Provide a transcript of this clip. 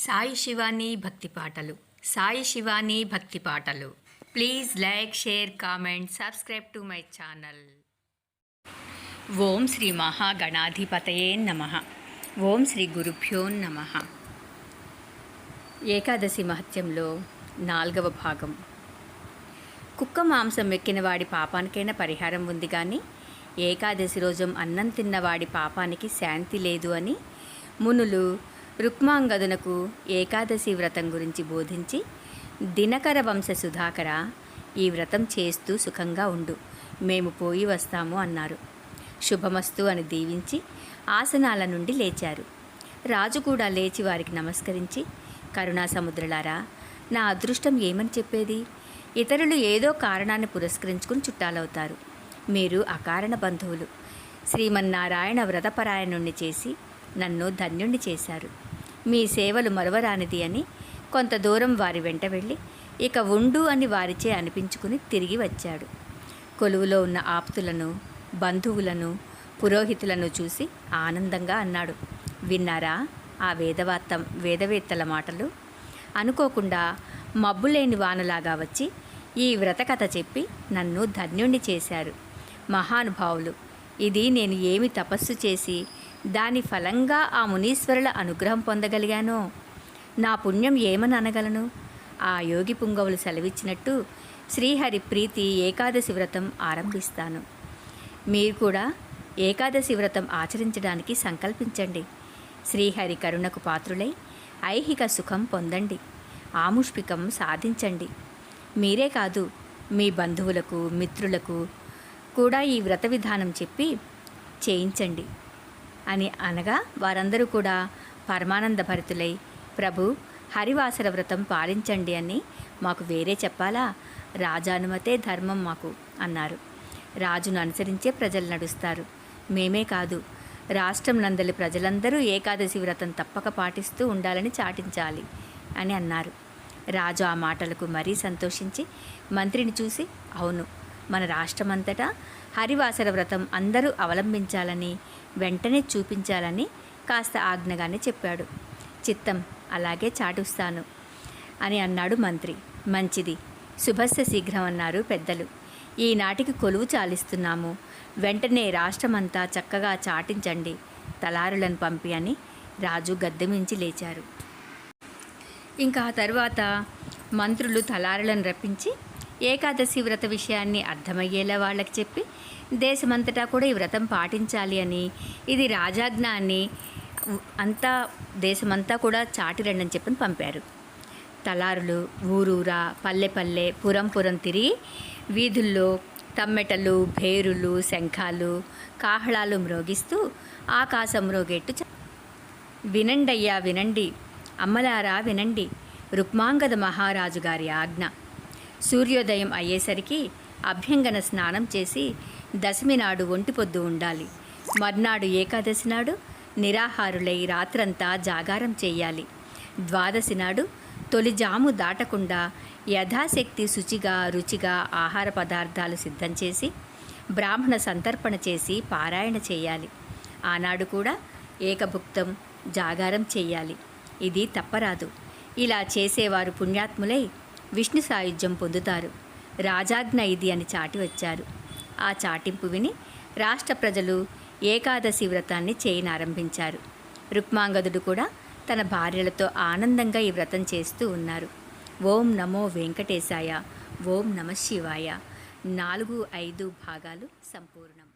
సాయి శివాని భక్తి పాటలు. సాయి శివాని భక్తి పాటలు. Please like share comment subscribe to my channel. ఓం శ్రీ మహాగణాధిపతయే నమ. ఓం శ్రీ గురుభ్యో నమ. ఏకాదశి మహత్యంలో నాలుగవ భాగం. కుక్క మాంసం ఎక్కిన వాడి పాపానికైనా పరిహారం ఉంది కానీ ఏకాదశి రోజు అన్నం తిన్నవాడి పాపానికి శాంతి లేదు అని మునులు రుక్మాంగదునకు ఏకాదశి వ్రతం గురించి బోధించి దినకర వంశ సుధాకర ఈ వ్రతం చేస్తూ సుఖంగా ఉండు. మేము పోయి వస్తాము అన్నారు. శుభమస్తు అని దీవించి ఆసనాల నుండి లేచారు. రాజు కూడా లేచి వారికి నమస్కరించి కరుణా సముద్రలారా నా అదృష్టం ఏమని చెప్పేది? ఇతరులు ఏదో కారణాన్ని పురస్కరించుకుని చుట్టాలవుతారు. మీరు అకారణ బంధువులు. శ్రీమన్నారాయణ వ్రతపరాయణుణ్ణి చేసి నన్ను ధన్యుణ్ణి చేశారు. మీ సేవలు మరువరానిది అని కొంత దూరం వారి వెంట వెళ్ళి ఇక ఉండు అని వారిచే అనిపించుకుని తిరిగి వచ్చాడు. కొలువులో ఉన్న ఆప్తులను బంధువులను పురోహితులను చూసి ఆనందంగా అన్నాడు. విన్నారా ఆ వేదవార్త వేదవేత్తల మాటలు? అనుకోకుండా మబ్బులేని వానలాగా వచ్చి ఈ వ్రతకథ చెప్పి నన్ను ధన్యుణ్ణి చేశారు. మహానుభావులు. ఇది నేను ఏమి తపస్సు చేసి దాని ఫలంగా ఆ మునీశ్వరుల అనుగ్రహం పొందగలిగానో? నా పుణ్యం ఏమని అనగలను? ఆ యోగి పుంగవులు సెలవిచ్చినట్టు శ్రీహరి ప్రీతి ఏకాదశి వ్రతం ఆరంభిస్తాను. మీరు కూడా ఏకాదశి వ్రతం ఆచరించడానికి సంకల్పించండి. శ్రీహరి కరుణకు పాత్రులై ఐహిక సుఖం పొందండి. ఆముష్పికం సాధించండి. మీరే కాదు మీ బంధువులకు మిత్రులకు కూడా ఈ వ్రత విధానం చెప్పి చేయించండి అని అనగా వారందరూ కూడా పరమానంద భరితులై ప్రభు హరివాసర వ్రతం పాలించండి అని మాకు వేరే చెప్పాలా? రాజానుమతే ధర్మం మాకు అన్నారు. రాజును అనుసరించే ప్రజలు నడుస్తారు. మేమే కాదు రాష్ట్రం నందలి ప్రజలందరూ ఏకాదశి వ్రతం తప్పక పాటిస్తూ ఉండాలని చాటించాలి అని అన్నారు. రాజు ఆ మాటలకు మరీ సంతోషించి మంత్రిని చూసి అవును మన రాష్ట్రమంతటా హరివాసర వ్రతం అందరూ అవలంబించాలని వెంటనే చూపించాలని కాస్త ఆజ్ఞగానే చెప్పాడు. చిత్తం అలాగే చాటుస్తాను అని అన్నాడు మంత్రి. మంచిది. శుభస్య శీఘ్రం అన్నారు పెద్దలు ఈనాటికి కొలువు చాలిస్తున్నాము. వెంటనే రాష్ట్రమంతా చక్కగా చాటించండి. తలారులను పంపి అని రాజు గద్దెమించి లేచారు. ఇంకా ఆ తర్వాత మంత్రులు తలారులను రప్పించి ఏకాదశి వ్రత విషయాన్ని అర్థమయ్యేలా వాళ్ళకి చెప్పి దేశమంతటా కూడా ఈ వ్రతం పాటించాలి అని ఇది రాజాజ్ఞ అని అంతా దేశమంతా కూడా చాటి అని చెప్పని పంపారు. తలారులు ఊరూరా పల్లె పల్లె పురం పురం తిరిగి వీధుల్లో తమ్మెటలు భేరులు శంఖాలు కాహళాలు మ్రోగిస్తూ ఆకాశం మ్రోగేట్టు వినండయ్యా వినండి అమ్మలారా వినండి రుక్మాంగద మహారాజు గారి ఆజ్ఞ. సూర్యోదయం అయ్యేసరికి అభ్యంగన స్నానం చేసి దశమి నాడు ఒంటిపొద్దు ఉండాలి. మర్నాడు ఏకాదశి నాడు నిరాహారులై రాత్రంతా జాగారం చేయాలి. ద్వాదశి నాడు తొలి జాము దాటకుండా యథాశక్తి శుచిగా రుచిగా ఆహార పదార్థాలు సిద్ధం చేసి బ్రాహ్మణ సంతర్పణ చేసి పారాయణ చేయాలి. ఆనాడు కూడా ఏకభుక్తం జాగారం చెయ్యాలి ఇది తప్పరాదు. ఇలా చేసేవారు పుణ్యాత్ములై విష్ణు సాయుధ్యం పొందుతారు. రాజాజ్ఞ ఇది అని చాటి వచ్చారు. ఆ చాటింపు విని రాష్ట్ర ప్రజలు ఏకాదశి వ్రతాన్ని చేయనారంభించారు. రుక్మాంగదుడు కూడా తన భార్యలతో ఆనందంగా ఈ వ్రతం చేస్తూ ఉన్నారు. ఓం నమో వెంకటేశాయ ఓం నమ శివాయ. నాలుగు ఐదు భాగాలు సంపూర్ణం.